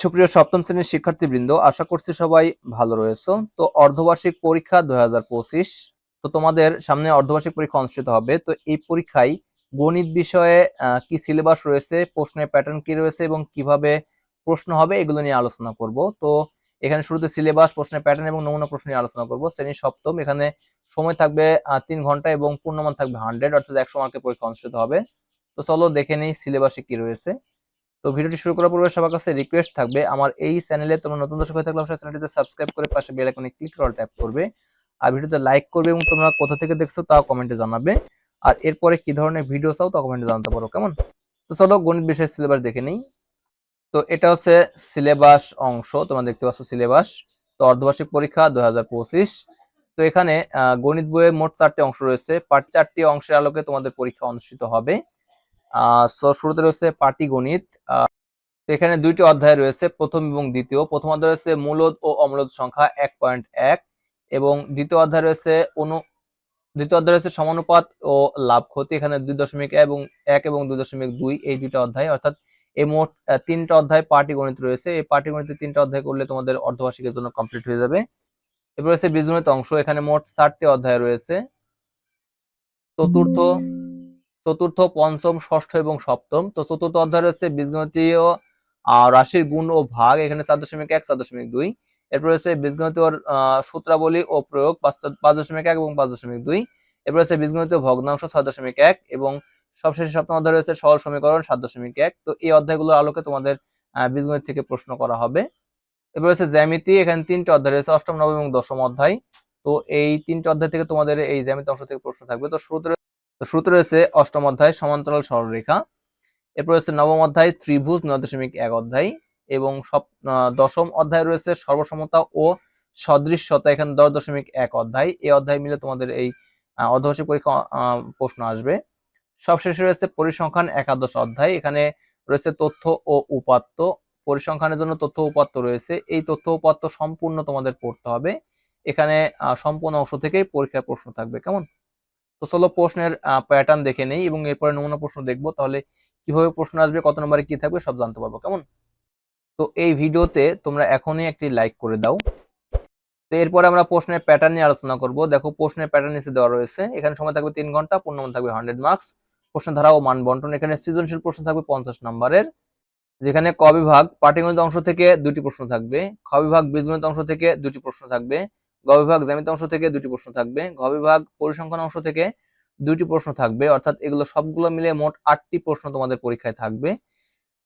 সুপ্রিয় সপ্তম শ্রেণির শিক্ষার্থীবৃন্দ, আশা করছি সবাই ভালো রয়েছে তো অর্ধবার্ষিক পরীক্ষা দু হাজার পঁচিশ, তো তোমাদের সামনে অর্ধবার্ষিক পরীক্ষা অনুষ্ঠিত হবে। তো এই পরীক্ষায় গণিত বিষয়ে কি সিলেবাস রয়েছে, প্রশ্নের প্যাটার্ন কি রয়েছে এবং কীভাবে প্রশ্ন হবে এগুলো নিয়ে আলোচনা করব। তো এখানে শুরুতে সিলেবাস, প্রশ্নের প্যাটার্ন এবং নমুনা প্রশ্ন নিয়ে আলোচনা করব। শ্রেণি সপ্তম, এখানে সময় থাকবে তিন ঘণ্টা এবং পূর্ণমান থাকবে হান্ড্রেড অর্থাৎ একশো মার্কের পরীক্ষা অনুষ্ঠিত হবে। তো চলো দেখে নিই সিলেবাসে কি রয়েছে। তো ভিডিওটি শুরু করার পূর্বে সবার কাছে রিকোয়েস্ট থাকবে, আমার এই চ্যানেলে তোমরা নতুন দর্শক হয়ে থাকলে অবশ্যই চ্যানেলটিতে সাবস্ক্রাইব করে পাশে বেল আইকনে ক্লিক করে ট্যাপ করবে, আর ভিডিওতে লাইক করবে এবং তোমরা কোথা থেকে দেখছ তাও কমেন্টে জানাবে, আর এরপরে কি ধরনের ভিডিও চাও তা কমেন্টে জানাতে পারো, কেমন? তো চলো গণিত বিষয়ের সিলেবাস দেখে নিই, তো এটা হচ্ছে সিলেবাস অংশ, তোমরা দেখতে পাচ্ছ সিলেবাস তো অর্ধবার্ষিক পরীক্ষা দু হাজার পঁচিশ, তো এখানে গণিত বইয়ে মোট চারটি অংশ রয়েছে পাট চারটি অংশের আলোকে তোমাদের পরীক্ষা অনুষ্ঠিত হবে সো শুরুতে রয়েছে পাটিগণিত এখানে দুইটি অধ্যায় রয়েছে, প্রথম এবং দ্বিতীয়। প্রথম অধ্যায় রয়েছে মূলদ ও অমূলদ সংখ্যা এক পয়েন্ট এক এবং দ্বিতীয় অধ্যায় রয়েছে অনু, দ্বিতীয় অধ্যায় রয়েছে সমানুপাত ও লাভ ক্ষতি, এখানে দুই দশমিক এবং এক এবং দুই দশমিক দুই এই দুইটা অধ্যায়। অর্থাৎ এই মোট তিনটা অধ্যায় পাটিগণিত রয়েছে। এই পাটিগণিতের তিনটা অধ্যায় করলে তোমাদের অর্ধবার্ষিকের জন্য কমপ্লিট হয়ে যাবে। এরপর রয়েছে বীজগণিত অংশ, এখানে মোট চারটি অধ্যায় রয়েছে। চতুর্থ চতুর্থ, পঞ্চম, ষষ্ঠ এবং সপ্তম। তো চতুর্থ অধ্যায় রয়েছে বীজগণিতীয় রাশির গুণ ও ভাগ, এখানে চার দশমিক এক, চার দশমিক দুই। এরপর রয়েছে বীজগণিতীয় সূত্রাবলী ও প্রয়োগ, পাঁচ দশমিক এক এবং পাঁচ দশমিক দুই। এরপর রয়েছে বীজগণিতীয় ভগ্নাংশ, ছয় দশমিক এক এবং সবশেষে সপ্তম অধ্যায় রয়েছে সরল সমীকরণ, সাত দশমিক এক। তো এই অধ্যায়গুলোর আলোকে তোমাদের বীজগণিত থেকে প্রশ্ন করা হবে। এরপর রয়েছে জ্যামিতি, এখানে তিনটে অধ্যায় রয়েছে, অষ্টম, নবম এবং দশম অধ্যায়। তো এই তিনটে অধ্যায় থেকে তোমাদের এই জ্যামিতি অংশ থেকে প্রশ্ন থাকবে। তো শুরুতে তো রয়েছে অষ্টম অধ্যায় সমান্তরাল সরলরেখা। এরপর রয়েছে নবম অধ্যায় ত্রিভুজ নয় দশমিক এক অধ্যায় এবং সব দশম অধ্যায় রয়েছে সর্বসমতা ও সদৃশ্যতা, এখানে দশ দশমিক এক অধ্যায়। এই অধ্যায় মিলে তোমাদের এই অর্ধবার্ষিক পরীক্ষা প্রশ্ন আসবে। সবশেষে রয়েছে পরিসংখ্যান একাদশ অধ্যায়। এখানে রয়েছে তথ্য ও উপাত্ত। পরিসংখ্যানের জন্য তথ্য উপাত্ত রয়েছে। এই তথ্য উপাত্ত সম্পূর্ণ তোমাদের পড়তে হবে। এখানে সম্পূর্ণ অংশ থেকেই পরীক্ষার প্রশ্ন থাকবে। কেমন? তো চলো প্রশ্নের প্যাটার্ন দেখে নেই এবং এরপরে নমুনা প্রশ্ন দেখব। তাহলে কীভাবে প্রশ্ন আসবে, কত নম্বরে কি থাকবে সব জানতে পারব, কেমন? তো এই ভিডিওতে তোমরা এখনই একটি লাইক করে দাও। তো এরপরে আমরা প্রশ্নের প্যাটার্ন নিয়ে আলোচনা করব। দেখো প্রশ্নের প্যাটার্ন নিচে দেওয়া রয়েছে। এখানে সময় থাকবে তিন ঘণ্টা পূর্ণমান থাকবে হান্ড্রেড মার্কস প্রশ্ন ধারা ও মান বন্টন। এখানে সৃজনশীল প্রশ্ন থাকবে পঞ্চাশ নম্বরের, যেখানে ক বিভাগ পাটিগণিত অংশ থেকে দুটি প্রশ্ন থাকবে, খ বিভাগ বীজগণিত অংশ থেকে দুটি প্রশ্ন থাকবে। বিভাগ জ্যামিত অংশ থেকে দুটি প্রশ্ন থাকবে ঘ বিভাগ পরিসংখ্যান অংশ থেকে দুটি প্রশ্ন থাকবে, অর্থাৎ এগুলো সবগুলো মিলে মোট আটটি প্রশ্ন তোমাদের পরীক্ষায় থাকবে।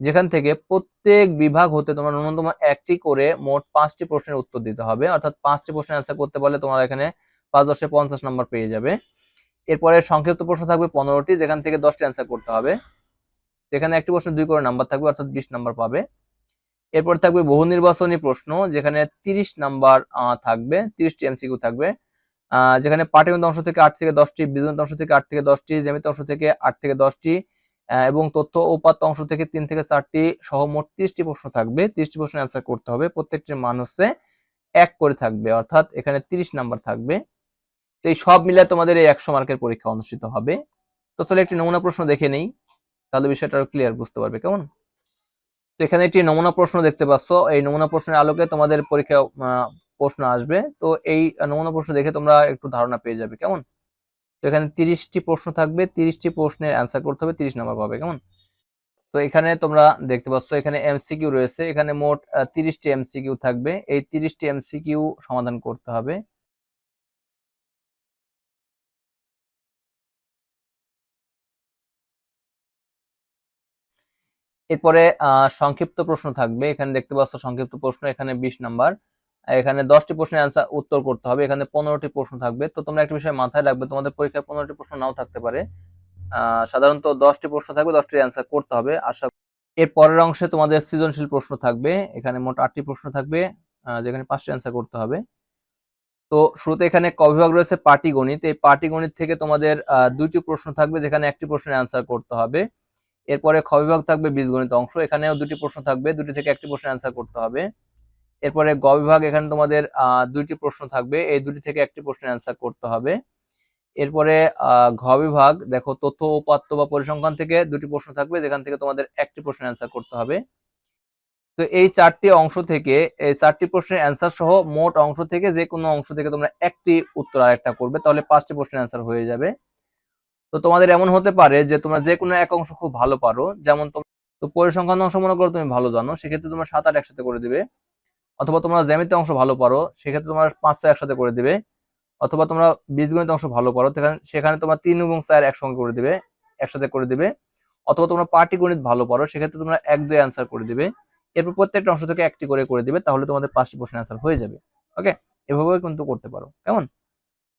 যেখান থেকে প্রত্যেক বিভাগ হতে তোমার ন্যূনতম একটি করে মোট পাঁচটি প্রশ্নের উত্তর দিতে হবে, অর্থাৎ পাঁচটি প্রশ্নের অ্যান্সার করতে পারলে তোমার এখানে পাঁচ দশে পঞ্চাশ নম্বর পেয়ে যাবে। এরপরে সংক্ষিপ্ত প্রশ্ন থাকবে পনেরোটি, যেখান থেকে দশটি অ্যান্সার করতে হবে। যেখানে একটি প্রশ্ন দুই করে নাম্বার থাকবে, অর্থাৎ বিশ নাম্বার পাবে। এরপর থাকবে বহু নির্বাচনী প্রশ্ন, যেখানে তিরিশ নাম্বার থাকবে, তিরিশটি এমসিকিউ থাকবে। যেখানে পাটিগণিত অংশ থেকে আট থেকে দশটি বীজগণিত অংশ থেকে আট থেকে দশটি জ্যামিতি অংশ থেকে আট থেকে দশটি এবং তথ্য উপাত্ত অংশ থেকে তিন থেকে চারটি সহ মোট তিরিশটি প্রশ্ন থাকবে। তিরিশটি প্রশ্ন অ্যান্সার করতে হবে। প্রত্যেকটির মান হচ্ছে এক করে থাকবে, অর্থাৎ এখানে তিরিশ নাম্বার থাকবে। তো এই সব মিলে তোমাদের এই একশো মার্কের পরীক্ষা অনুষ্ঠিত হবে। তো চলে একটি নমুনা প্রশ্ন দেখে নেই। তাহলে বিষয়টা আরও ক্লিয়ার বুঝতে পারবে, কেমন? তো এখানে একটি নমুনা প্রশ্ন দেখতে পাচ্ছ। এই নমুনা প্রশ্নের আলোকে তোমাদের পরীক্ষা প্রশ্ন আসবে। তো এই নমুনা প্রশ্ন দেখে তোমরা একটু ধারণা পেয়ে যাবে, কেমন? তো এখানে তিরিশটি প্রশ্ন থাকবে, তিরিশটি প্রশ্নের অ্যান্সার করতে হবে, তিরিশ নম্বর পাবে, কেমন? তো এখানে তোমরা দেখতে পাচ্ছ, এখানে এমসিকিউ রয়েছে। এখানে মোট তিরিশটি এমসিকিউ থাকবে। এই তিরিশটি এমসিকিউ সমাধান করতে হবে। এরপরে সংক্ষিপ্ত প্রশ্ন থাকবে। এখানে দেখতে পাচ্ছ সংক্ষিপ্ত প্রশ্ন, এখানে বিশ নাম্বার। এখানে দশটি প্রশ্নের অ্যান্সার উত্তর করতে হবে। এখানে পনেরোটি প্রশ্ন থাকবে। তো তোমরা একটা বিষয় মাথায় রাখবে, তোমাদের পরীক্ষায় পনেরোটি প্রশ্ন নাও থাকতে পারে। সাধারণত দশটি প্রশ্ন থাকবে, দশটি অ্যান্সার করতে হবে। আশা এর পরের অংশে তোমাদের সৃজনশীল প্রশ্ন থাকবে। এখানে মোট আটটি প্রশ্ন থাকবে যেখানে পাঁচটি অ্যান্সার করতে হবে। তো শুরুতে এখানে ক বিভাগ রয়েছে? পাটিগণিত। এই পাটিগণিত থেকে তোমাদের দুইটি প্রশ্ন থাকবে, যেখানে একটি প্রশ্নের অ্যান্সার করতে হবে। এরপরে খ বিভাগ থাকবে বীজগণিত অংশ, এখানেও দুটি প্রশ্ন থাকবে, দুটি থেকে একটি প্রশ্নের অ্যান্সার করতে হবে। এরপরে গ বিভাগ, এখানে তোমাদের দুইটি প্রশ্ন থাকবে, এই দুটি থেকে একটি প্রশ্নের অ্যান্সার করতে হবে। এরপরে ঘ বিভাগ, দেখো তথ্য উপাত্ত বা পরিসংখ্যান থেকে দুটি প্রশ্ন থাকবে, যেখান থেকে তোমাদের একটি প্রশ্নের অ্যান্সার করতে হবে। তো এই চারটি অংশ থেকে, এই চারটি প্রশ্নের অ্যান্সার সহ মোট অংশ থেকে যে কোনো অংশ থেকে তোমরা একটি উত্তর আরেকটা করবে, তাহলে পাঁচটি প্রশ্নের অ্যান্সার হয়ে যাবে। তো তোমাদের এমন হতে পারে যে তোমরা যে কোনো এক অংশ খুব ভালো পারো। যেমন তো পরিসংখ্যান অংশ মনে করো তুমি ভালো জানো, সেক্ষেত্রে তোমরা সাত আট একসাথে করে দিবে। অথবা তোমরা জ্যামিতি অংশ ভালো পারো, সেক্ষেত্রে তোমরা পাঁচ ছয় একসাথে করে দিবে। অথবা তোমরা বীজগণিত অংশ ভালো পারো সেখানে তোমরা তিন এবং চার একসঙ্গে করে দিবে, একসাথে করে দিবে। অথবা তোমরা পার্টি গণিত ভালো পারো, সেক্ষেত্রে তোমরা এক দুই অ্যান্সার করে দিবে। এরপর প্রত্যেকটা অংশ থেকে একটি করে করে দিবে, তাহলে তোমাদের পাঁচটি প্রশ্নের অ্যান্সার হয়ে যাবে। ওকে এভাবেও কিন্তু করতে পারো। কেমন?